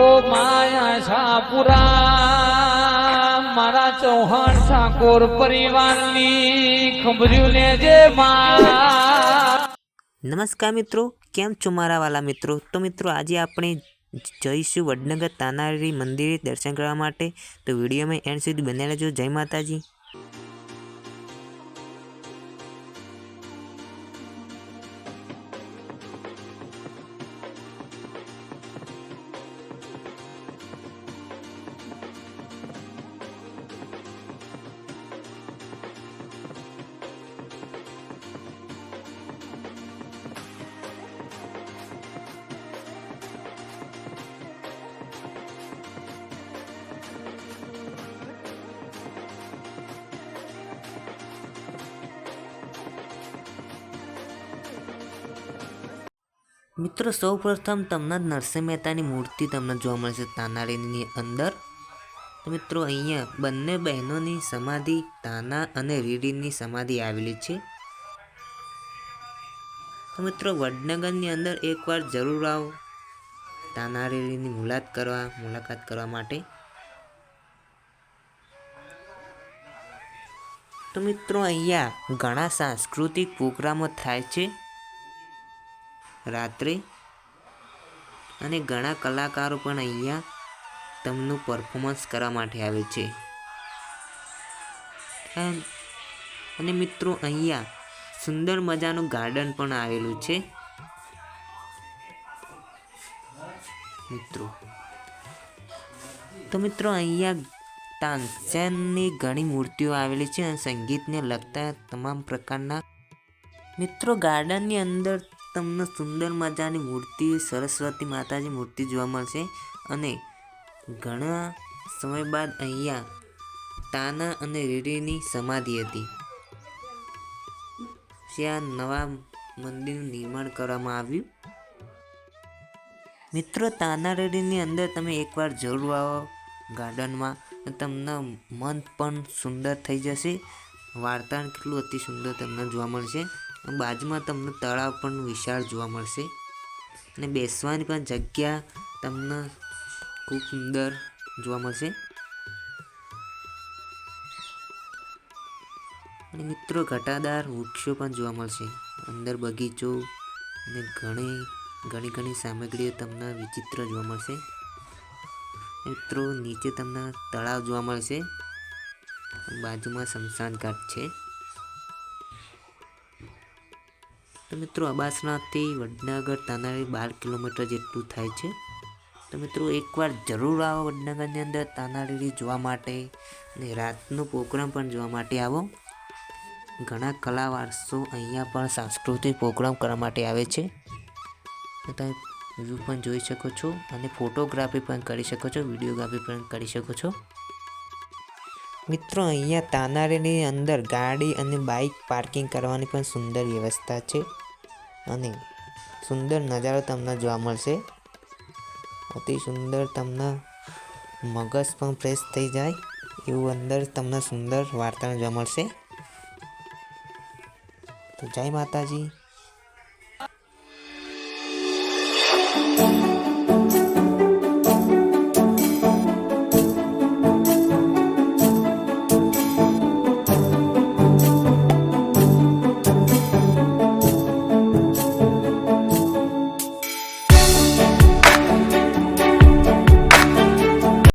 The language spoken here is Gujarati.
ઓ માયા શાહપુરા મારા ચૌહાણ ઠાકોર પરિવારની ખબર્યું ને જે નમસ્કાર મિત્રો, કેમ છો મારા વાલા મિત્રો? તો મિત્રો, આજે આપણે જઈશું વડનગર તાનારી મંદિરે દર્શન કરવા માટે. તો વિડીયોમાં એન્ડ સુધી બનેલા રહેજો. જય માતાજી. મિત્રો, સૌપ્રથમ તમને નરસિંહ મહેતાની મૂર્તિ તમને જોવા મળશે તાનારીની અંદર. તો મિત્રો, અહીંયા બંને બહેનોની સમાધિ, તાના અને રીડીની સમાધિ આવેલી છે. તો મિત્રો, વડનગરની અંદર એકવાર જરૂર આવો તાનારીની મુલાકાત કરવા મુલાકાત કરવા માટે. તો મિત્રો, અહીંયા ઘણા સાંસ્કૃતિક પ્રોગ્રામો થાય છે. રાત્રે. અને ઘણા કલાકારો પણ અહીંયા તમનું પરફોર્મન્સ કરવા માટે આવે છે. અને મિત્રો, અહીંયા સુંદર મજાનું ગાર્ડન પણ આવેલું છે. મિત્રો. તો મિત્રો, અહીંયા તાનસેનની ઘણી મૂર્તિઓ આવેલી છે અને સંગીતને લગતા તમામ પ્રકારના મિત્રો ગાર્ડનની અંદર તમને સુંદર મજાની મૂર્તિ સરસ્વતી માતાજી મૂર્તિ જોવા મળશે. અને ઘણા સમય બાદ અહીંયા તાના અને રીરીની સમાધિ હતી. ત્યાં નવા મંદિરનું નિર્માણ કરવામાં આવ્યું. મિત્રો, તાના રેડીની અંદર તમે એકવાર જરૂર આવો ગાર્ડનમાં તમને મન પણ સુંદર થઈ જશે. વાર્તા કેટલું અતિ સુંદર તમને જોવા મળશે. બાજુમાં તમને તળાવ પણ વિશાળ જોવા મળશે. અને બેસવાની પણ જગ્યા તમને ખૂબ સુંદર જોવા મળશે. અને મિત્રો, ઘટાદાર વૃક્ષો પણ જોવા મળશે. અંદર બગીચો અને ઘણી ઘણી ઘણી સામગ્રીઓ તમને વિચિત્ર જોવા મળશે. મિત્રો, નીચે તમને તળાવ જોવા મળશે. બાજુમાં શમશાન ઘાટ છે. તો મિત્રો અબાસનાથી વડનગર તાનારી બાર કિલોમીટર જેટલું થાય છે. તો મિત્રો એકવાર જરૂર આવો વડનગરની અંદર તાનારીરી જોવા માટે અને રાતનો પ્રોગ્રામ પણ જોવા માટે આવો. ઘણા કલા વારસો અહીંયા પણ સાંસ્કૃતિક પ્રોગ્રામ કરવા માટે આવે છે. તમે વ્યૂ પણ જોઈ શકો છો અને ફોટોગ્રાફી પણ કરી શકો છો, વિડીયોગ્રાફી પણ કરી શકો છો. મિત્રો, અહીંયા તાનારીની અંદર ગાડી અને બાઇક પાર્કિંગ કરવાની પણ સુંદર વ્યવસ્થા છે અને સુંદર નજારો તમને જોવા મળશે. અતિ સુંદર તમને મગજ પણ ફ્રેશ થઈ જાય એવું અંદર તમને સુંદર વાર્તાને જોવા મળશે. તો જય માતાજી.